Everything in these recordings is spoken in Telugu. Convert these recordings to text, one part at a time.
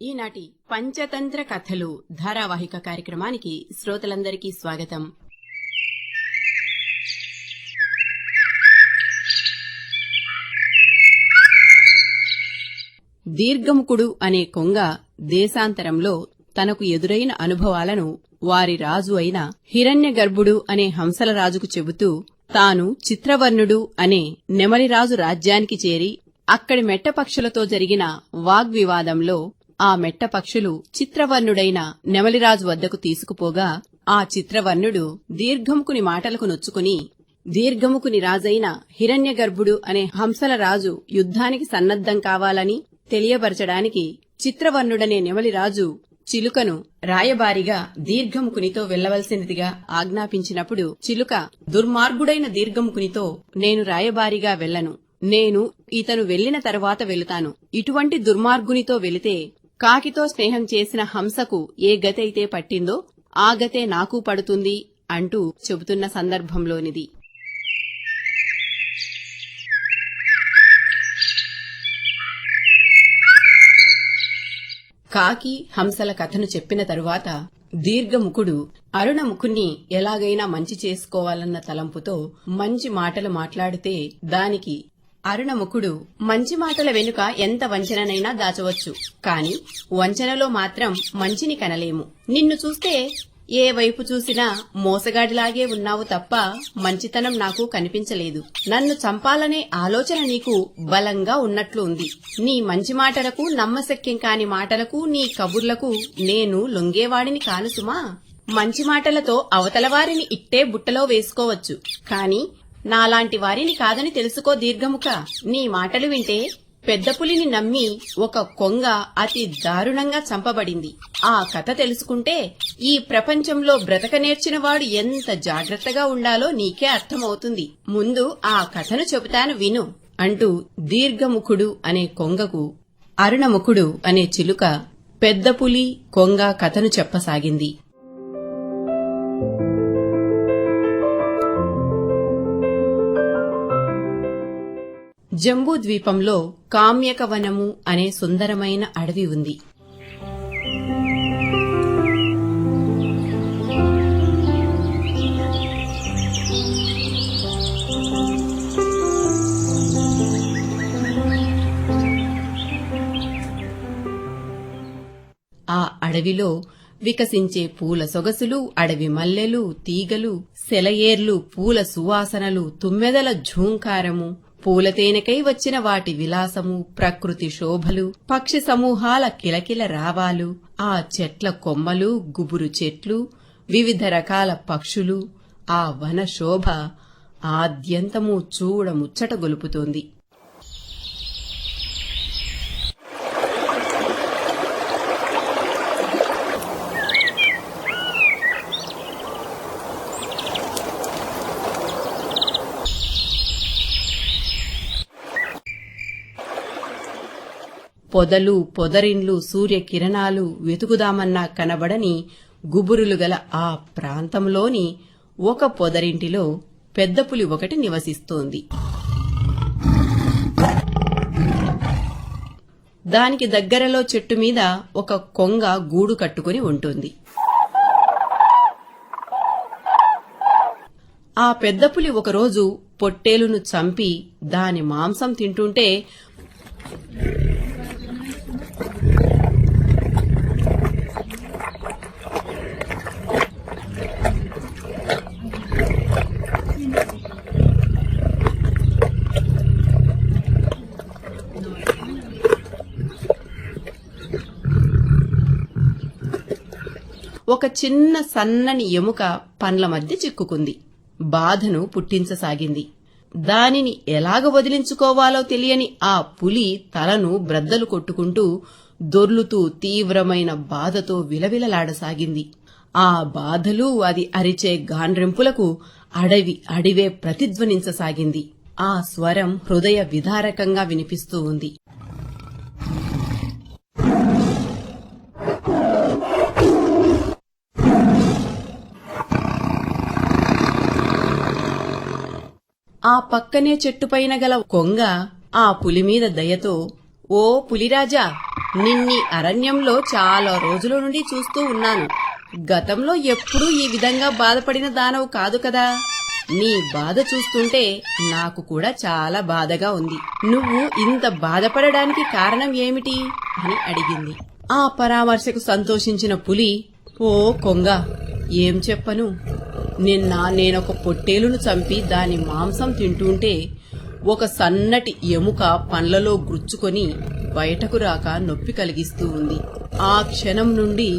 ఈనాటి పంచతంత్ర కథలు ధారావాహిక కార్యక్రమానికి శ్రోతలందరికీ స్వాగతం. దీర్ఘముకుడు అనే కొంగ దేశాంతరంలో తనకు ఎదురైన అనుభవాలను వారి రాజు అయిన హిరణ్యగర్భుడు అనే హంసల రాజుకు చెబుతూ తాను చిత్రవర్ణుడు అనే నెమలిరాజు రాజ్యానికి చేరి అక్కడి మెట్టపక్షులతో జరిగిన వాగ్వివాదంలో ఆ మెట్టపక్షులు చిత్రవర్ణుడైన నెమలిరాజు వద్దకు తీసుకుపోగా ఆ చిత్రవర్ణుడు దీర్ఘముకుని మాటలకు నొచ్చుకుని దీర్ఘముకుని రాజైన హిరణ్యగర్భుడు అనే హంసల రాజు యుద్ధానికి సన్నద్ధం కావాలని తెలియబరచడానికి చిత్రవర్ణుడనే నెమలిరాజు చిలుకను రాయబారిగా దీర్ఘముకునితో వెళ్ళవలసినదిగా ఆజ్ఞాపించినప్పుడు చిలుక దుర్మార్గుడైన దీర్ఘముకునితో నేను రాయబారిగా వెళ్ళను. నేను ఇతను వెళ్ళిన తరువాత వెళుతాను. ఇటువంటి దుర్మార్గునితో వెళితే కాకితో స్నేహం చేసిన హంసకు ఏ గతైతే పట్టిందో ఆ గతే నాకు పడుతుంది అంటూ చెబుతున్న సందర్భంలోనిది. కాకి హంసల కథను చెప్పిన తరువాత దీర్ఘముఖుడు అరుణముఖుణ్ణి ఎలాగైనా మంచి చేసుకోవాలన్న తలంపుతో మంచి మాటలు మాట్లాడితే దానికి అరుణముఖుడు మంచి మాటల వెనుక ఎంత వంచననైనా దాచవచ్చు. కాని వంచనలో మాత్రం మంచిని కనలేము. నిన్ను చూస్తే ఏ వైపు చూసినా మోసగాడిలాగే ఉన్నావు తప్ప మంచితనం నాకు కనిపించలేదు. నన్ను చంపాలనే ఆలోచన నీకు బలంగా ఉన్నట్లు ఉంది. నీ మంచి మాటలకు నమ్మశక్యం కాని మాటలకు నీ కబుర్లకు నేను లొంగేవాడిని కాను సుమా. మంచి మాటలతో అవతలవారిని ఇట్టే బుట్టలో వేసుకోవచ్చు. కాని నాలాంటి వారిని కాదని తెలుసుకో దీర్ఘముఖ. నీ మాటలు వింటే పెద్ద పులిని నమ్మి ఒక కొంగ అతి దారుణంగా చంపబడింది. ఆ కథ తెలుసుకుంటే ఈ ప్రపంచంలో బ్రతక నేర్చిన వాడు ఎంత జాగ్రత్తగా ఉండాలో నీకే అర్థమవుతుంది. ముందు ఆ కథను చెబుతాను విను. అంటూ దీర్ఘముఖుడు అనే కొంగకు అరుణముఖుడు అనే చిలుక పెద్ద పులి కొంగ కథను చెప్పసాగింది. జంబూ ద్వీపంలో కామ్యకవనము అనే సుందరమైన అడవి ఉంది. ఆ అడవిలో వికసించే పూల సొగసులు అడవి మల్లెలు తీగలు సెలయేర్లు పూల సువాసనలు తుమ్మెదల ఝూంకారము పూలతేనకై వచ్చిన వాటి విలాసము ప్రకృతి శోభలు పక్షి సమూహాల కిలకిల రావాలు ఆ చెట్ల కొమ్మలు గుబురు చెట్లు వివిధ రకాల పక్షులు ఆ వన శోభ ఆద్యంతము చూడముచ్చట గొలుపుతోంది. పొదలు పొదరిండ్లు సూర్యకిరణాలు వెతుకుదామన్నా కనబడని గుబురులు గల ఆ ప్రాంతంలోని ఒక పొదరింటిలో పెద్ద పులి ఒకటి నివసిస్తోంది. దానికి దగ్గరలో చెట్టు మీద ఒక కొంగ గూడు కట్టుకుని ఉంటుంది. ఆ పెద్ద పులి ఒకరోజు పొట్టేలును చంపి దాని మాంసం తింటుంటే ఒక చిన్న సన్నని ఎముక పండ్ల మధ్య చిక్కుకుంది. బాధను పుట్టించసాగింది. దానిని ఎలాగ వదిలించుకోవాలో తెలియని ఆ పులి తలను బ్రద్దలు కొట్టుకుంటూ దొర్లుతూ తీవ్రమైన బాధతో విలవిలలాడసాగింది. ఆ బాధలు అది అరిచే గాండ్రెంపులకు అడవి అడివే ప్రతిధ్వనించసాగింది. ఆ స్వరం హృదయ విదారకంగా వినిపిస్తూ ఉంది. ఆ పక్కనే చెట్టుపైన గల కొంగ ఆ పులి మీద దయతో ఓ పులిరాజా నిన్ని అరణ్యంలో చాలా రోజుల నుండి చూస్తూ ఉన్నాను. గతంలో ఎప్పుడూ ఈ విధంగా బాధపడిన దానవు కాదు కదా. నీ బాధ చూస్తుంటే నాకు కూడా చాలా బాధగా ఉంది. నువ్వు ఇంత బాధపడడానికి కారణం ఏమిటి అని అడిగింది. ఆ పరామర్శకు సంతోషించిన పులి ఓ కొంగ ఏం చెప్పను? నిన్న నేనొక పొట్టేలును చంపి దాని మాంసం తింటుంటే ఒక సన్నటి ఎముక పండ్లలో గుచ్చుకొని బయటకు రాక నొప్పి కలిగిస్తూ ఉంది. ఆ క్షణం నుండి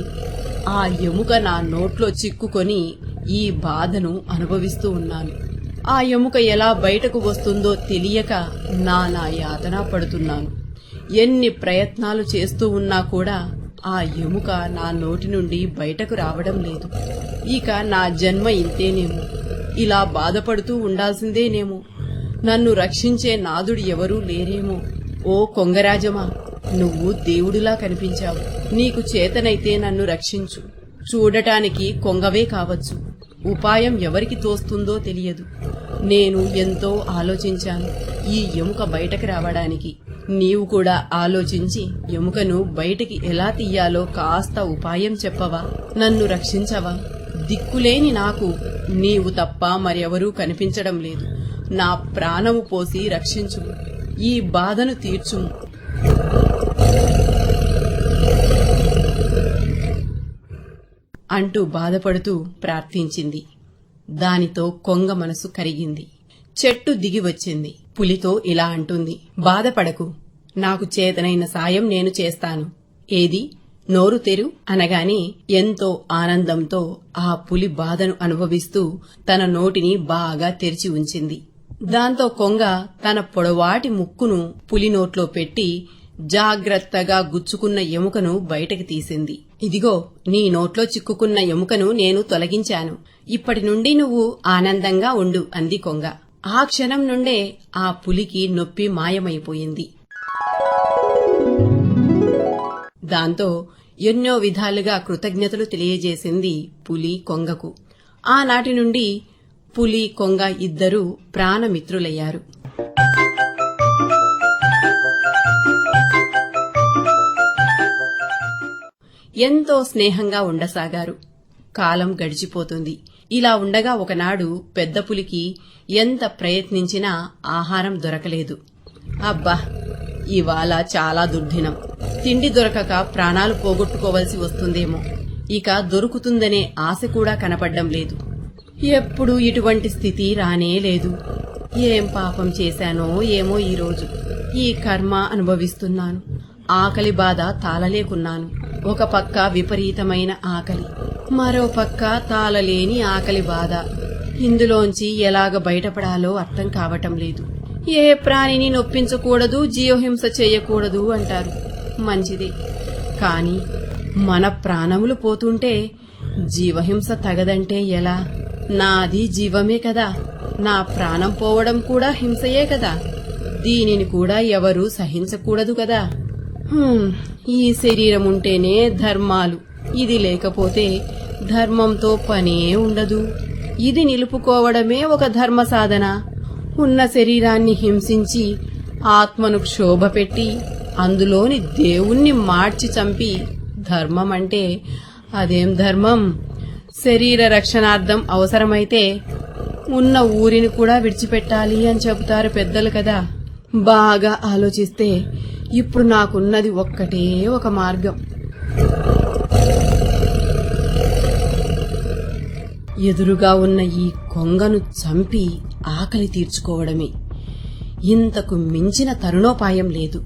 ఆ ఎముక నా నోట్లో చిక్కుకొని ఈ బాధను అనుభవిస్తూ ఉన్నాను. ఆ ఎముక ఎలా బయటకు వస్తుందో తెలియక నా నా యాతన పడుతున్నాను. ఎన్ని ప్రయత్నాలు చేస్తూ ఉన్నా కూడా ఆ ఎముక నా నోటి నుండి బయటకు రావడం లేదు. ఇక నా జన్మ ఇంతేనేమో. ఇలా బాధపడుతూ ఉండాల్సిందేనేమో. నన్ను రక్షించే నాదుడు ఎవరూ లేరేమో. ఓ కొంగరాజమా నువ్వు దేవుడిలా కనిపించావు. నీకు చేతనైతే నన్ను రక్షించు. చూడటానికి కొంగవే కావచ్చు. ఉపాయం ఎవరికి తోస్తుందో తెలియదు. నేను ఎంతో ఆలోచించాను ఈ ఎముక బయటకు రావడానికి. నీవు కూడా ఆలోచించి ఎముకను బయటికి ఎలా తీయాలో కాస్త ఉపాయం చెప్పవా. నన్ను రక్షించవా? దిక్కులేని నాకు నీవు తప్ప మరెవరూ కనిపించడం లేదు. నా ప్రాణము పోసి రక్షించు. ఈ బాధను తీర్చుము. అంటూ బాధపడుతూ ప్రార్థించింది. దానితో కొంగ మనసు కరిగింది. చెట్టు దిగి వచ్చింది. పులితో ఇలా అంటుంది. బాధపడకు. నాకు చేతనైన సాయం నేను చేస్తాను. ఏది? నోరు తెరు అనగానే ఎంతో ఆనందంతో ఆ పులి బాధను అనుభవిస్తూ తన నోటిని బాగా తెరిచి ఉంచింది. దాంతో కొంగ తన పొడవాటి ముక్కును పులి నోట్లో పెట్టి జాగ్రత్తగా గుచ్చుకున్న ఎముకను బయటకి తీసింది. ఇదిగో నీ నోట్లో చిక్కుకున్న ఎముకను నేను తొలగించాను. ఇప్పటి నుండి నువ్వు ఆనందంగా ఉండు అంది కొంగ. ఆ క్షణం నుండే ఆ పులికి నొప్పి మాయమైపోయింది. దాంతో ఎన్నో విధాలుగా కృతజ్ఞతలు తెలియజేసింది పులి కొంగకు. ఆనాటి నుండి పులి కొంగ ఇద్దరూ ప్రాణమిత్రులయ్యారు. ఎంతో స్నేహంగా ఉండసాగారు. కాలం గడిచిపోతుంది. ఇలా ఉండగా ఒకనాడు పెద్ద పులికి ఎంత ప్రయత్నించినా ఆహారం దొరకలేదు. అబ్బా! ఇవాళ చాలా దుర్దినం. తిండి దొరకక ప్రాణాలు పోగొట్టుకోవలసి వస్తుందేమో. ఇక దొరుకుతుందనే ఆశ కూడా కనపడ్డం లేదు. ఎప్పుడు ఇటువంటి స్థితి రానే లేదు. ఏం పాపం చేశానో ఏమో ఈరోజు. ఈ కర్మ అనుభవిస్తున్నాను. ఆకలి బాధ తాళలేకున్నాను. ఒక పక్క విపరీతమైన ఆకలి. మరో పక్క తాళలేని ఆకలి బాధ. ఇందులోంచి ఎలాగ బయటపడాలో అర్థం కావటం లేదు. ఏ ప్రాణిని నొప్పించకూడదు జీవహింస చేయకూడదు అంటారు. మంచిది. కాని మన ప్రాణములు పోతుంటే జీవహింస తగదంటే ఎలా? నాది జీవమే కదా. నా ప్రాణం పోవడం కూడా హింసయే కదా. దీనిని కూడా ఎవరూ సహించకూడదు కదా. ఈ శరీరం ఉంటేనే ధర్మాలు. ఇది లేకపోతే ధర్మంతో పనే ఉండదు. ఇది నిలుపుకోవడమే ఒక ధర్మ సాధన ఉన్న శరీరాన్ని హింసించి ఆత్మను క్షోభ పెట్టి అందులోని దేవుణ్ణి మార్చి చంపి ధర్మం అంటే అదేం ధర్మం? శరీర రక్షణార్థం అవసరమైతే ఉన్న ఊరిని కూడా విడిచిపెట్టాలి అని చెబుతారు పెద్దలు కదా. బాగా ఆలోచిస్తే ఇప్పుడు నాకున్నది ఒక్కటే ఒక మార్గం. ఎదురుగా ఉన్న ఈ కొంగను చంపి ఆకలి తీర్చుకోవడమే. ఇంతకు మించిన తరుణోపాయం లేదు.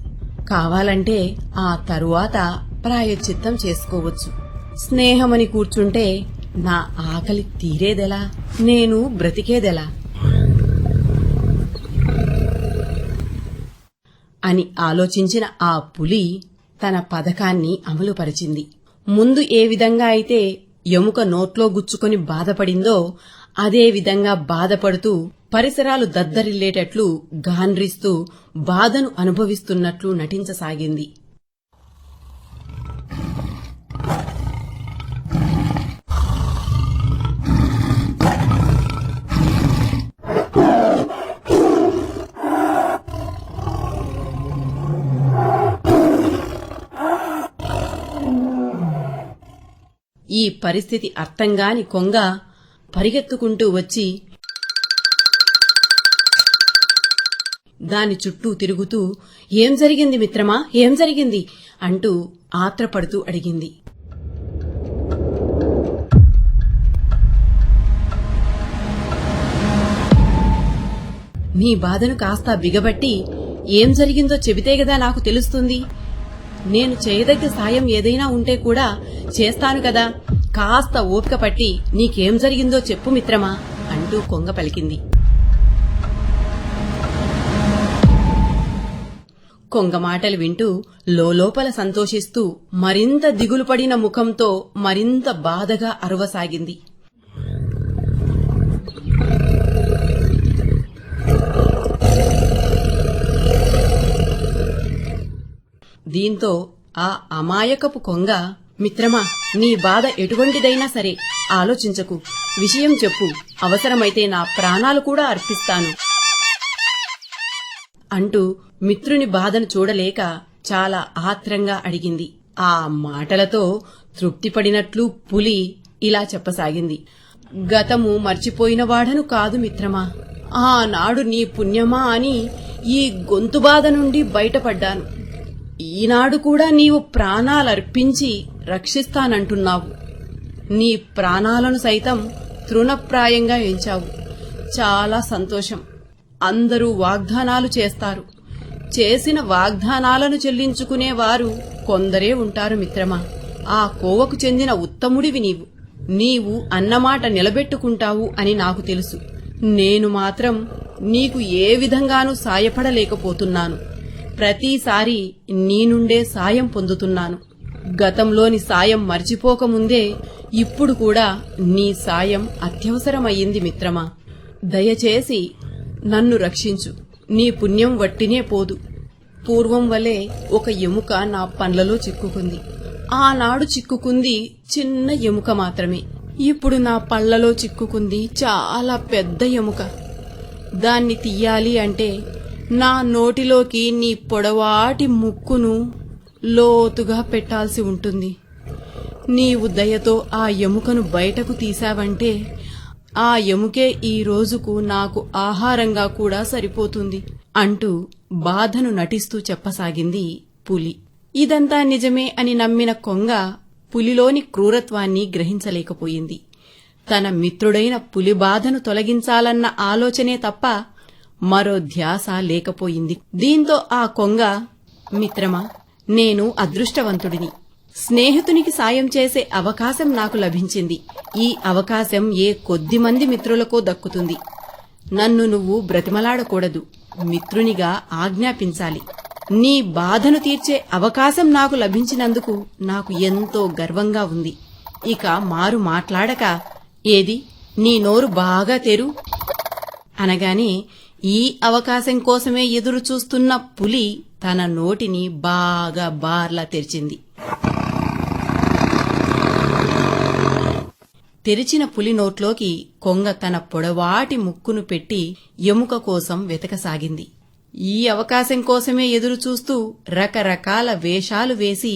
కావాలంటే ఆ తరువాత ప్రాయశ్చిత్తం చేసుకోవచ్చు. స్నేహమని కూర్చుంటే నా ఆకలి తీరేదెలా? నేను బ్రతికేదెలా? అని ఆలోచించిన ఆ పులి తన పథకాన్ని అమలుపరిచింది. ముందు ఏ విధంగా అయితే ఎముక నోట్లో గుచ్చుకొని బాధపడిందో అదే విధంగా బాధపడుతూ పరిసరాలు దద్దరిల్లేటట్లు గాన్రిస్తూ బాధను అనుభవిస్తున్నట్లు నటించసాగింది. ఈ పరిస్థితి అర్థంగాని కొంగ పరిగెత్తుకుంటూ వచ్చి దాని చుట్టూ తిరుగుతూ ఏం జరిగింది మిత్రమా? ఏం జరిగింది? అంటూ ఆత్రపడుతూ అడిగింది. నీ బాధను కాస్త బిగబట్టి ఏం జరిగిందో చెబితే గదా నాకు తెలుస్తుంది. నేను చేయదగ్గ సాయం ఏదైనా ఉంటే కూడా చేస్తాను కదా. కాస్త ఓపిక పట్టి నీకేం జరిగిందో చెప్పు మిత్రమా? అంటూ కొంగ పలికింది. కొంగ మాటలు వింటూ లోపల సంతోషిస్తూ మరింత దిగులుపడిన ముఖంతో మరింత బాధగా అరవసాగింది. దీంతో ఆ అమాయకపు కొంగ మిత్రమా నీ బాధ ఎటువంటిదైనా సరే ఆలోచించకు. విషయం చెప్పు. అవసరమైతే నా ప్రాణాలు కూడా అర్పిస్తాను. అంటూ మిత్రుని బాధను చూడలేక చాలా ఆత్రంగా అడిగింది. ఆ మాటలతో తృప్తిపడినట్లు పులి ఇలా చెప్పసాగింది. గతము మర్చిపోయినవాడను కాదు మిత్రమా. ఆనాడు నీ పుణ్యమా అని ఈ గొంతు బాధ నుండి బయటపడ్డాను. ఈనాడు కూడా నీవు ప్రాణాలర్పించి రక్షిస్తానంటున్నావు. నీ ప్రాణాలను సైతం తృణప్రాయంగా ఎంచావు. చాలా సంతోషం. అందరూ వాగ్దానాలు చేస్తారు. చేసిన వాగ్దానాలను చెల్లించుకునేవారు కొందరే ఉంటారు మిత్రమా. ఆ కోవకు చెందిన ఉత్తముడివి నీవు. నీవు అన్నమాట నిలబెట్టుకుంటావు అని నాకు తెలుసు. నేను మాత్రం నీకు ఏ విధంగానూ సాయపడలేకపోతున్నాను. ప్రతిసారి నీ నుండే సాయం పొందుతున్నాను. గతంలోని సాయం మర్చిపోకముందే ఇప్పుడు కూడా నీ సాయం అత్యవసరమయ్యింది మిత్రమా. దయచేసి నన్ను రక్షించు. నీ పుణ్యం వట్టినే పోదు. పూర్వం వలె ఒక ఎముక నా పండ్లలో చిక్కుకుంది. ఆనాడు చిక్కుకుంది చిన్న ఎముక మాత్రమే. ఇప్పుడు నా పళ్ళలో చిక్కుకుంది చాలా పెద్ద ఎముక. దాన్ని తీయాలి అంటే నా నోటిలోకి నీ పొడవాటి ముక్కును లోతుగా పెట్టాల్సి ఉంటుంది. నీవు దయతో ఆ ఎముకను బయటకు తీశావంటే ఆ ఎముకే ఈ రోజుకు నాకు ఆహారంగా కూడా సరిపోతుంది అంటూ బాధను నటిస్తూ చెప్పసాగింది పులి. ఇదంతా నిజమే అని నమ్మిన కొంగ పులిలోని క్రూరత్వాన్ని గ్రహించలేకపోయింది. తన మిత్రుడైన పులి బాధను తొలగించాలన్న ఆలోచనే తప్ప మరో ధ్యాస లేకపోయింది. దీంతో ఆ కొంగ మిత్రమా నేను అదృష్టవంతుడిని. స్నేహితునికి సాయం చేసే అవకాశం నాకు లభించింది. ఈ అవకాశం ఏ కొద్ది మంది మిత్రులకో దక్కుతుంది. నన్ను నువ్వు బ్రతిమలాడకూడదు. మిత్రునిగా ఆజ్ఞాపించాలి. నీ బాధను తీర్చే అవకాశం నాకు లభించినందుకు నాకు ఎంతో గర్వంగా ఉంది. ఇక మారు మాట్లాడక ఏది? నీ నోరు బాగా తెరు. అనగానే ఈ అవకాశం కోసమే ఎదురు చూస్తున్న పులి తన నోటిని బాగా బార్లా తెరిచింది. తెరిచిన పులి నోట్లోకి కొంగ తన పొడవాటి ముక్కును పెట్టి ఎముక కోసం వెతకసాగింది. ఈ అవకాశం కోసమే ఎదురుచూస్తూ రకరకాల వేషాలు వేసి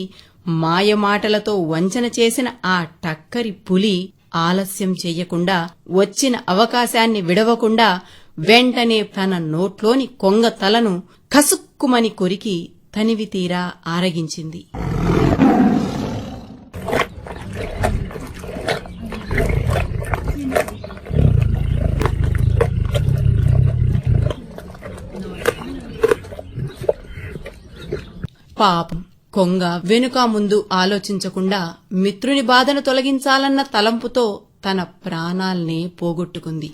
మాయమాటలతో వంచన చేసిన ఆ టక్కరి పులి ఆలస్యం చెయ్యకుండా వచ్చిన అవకాశాన్ని విడవకుండా వెంటనే తన నోట్లోని కొంగ తలను కసుక్కుమని కొరికి తనివితీరా ఆరగించింది. పాపం. కొంగ వెనుక ముందు ఆలోచించకుండా మిత్రుని బాధను తొలగించాలన్న తలంపుతో తన ప్రాణాల్నే పోగొట్టుకుంది.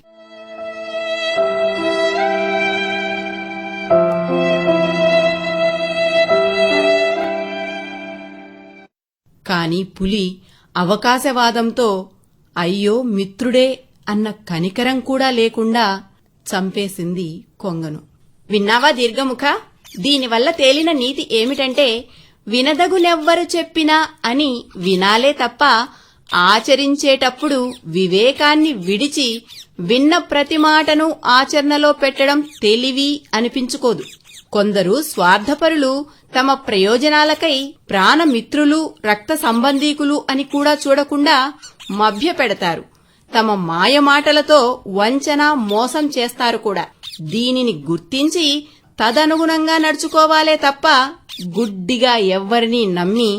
కాని పులి అవకాశవాదంతో అయ్యో మిత్రుడే అన్న కనికరం కూడా లేకుండా చంపేసింది కొంగను. విన్నావా దీర్ఘముఖ? దీనివల్ల తేలిన నీతి ఏమిటంటే వినదగునెవ్వరు చెప్పినా అని వినాలే తప్ప ఆచరించేటప్పుడు వివేకాన్ని విడిచి విన్న ప్రతి మాటను ఆచరణలో పెట్టడం తెలివి అనిపించుకోదు. కొందరు స్వార్థపరులు తమ ప్రయోజనాలకై ప్రాణమిత్రులు రక్త సంబంధీకులు అని కూడా చూడకుండా మభ్యపెడతారు. తమ మాయమాటలతో వంచన మోసం చేస్తారు కూడా. దీనిని గుర్తించి తదనుగుణంగా నడుచుకోవాలే తప్ప గుడ్డిగా ఎవ్వరినీ నమ్మి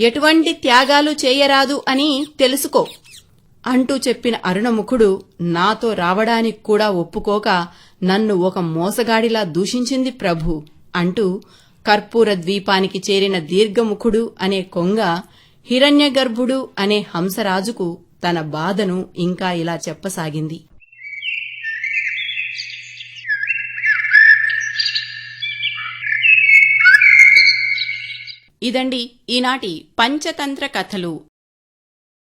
ఎటువంటి త్యాగాలు చేయరాదు అని తెలుసుకో. అంటూ చెప్పిన అరుణముఖుడు నాతో రావడానికి కూడా ఒప్పుకోక నన్ను ఒక మోసగాడిలా దూషించింది ప్రభు అంటూ కర్పూర ద్వీపానికి చేరిన దీర్ఘముఖుడు అనే కొంగ హిరణ్యగర్భుడు అనే హంసరాజుకు తన బాధను ఇంకా ఇలా చెప్పసాగింది. ఇదండి ఈనాటి పంచతంత్ర కథలు.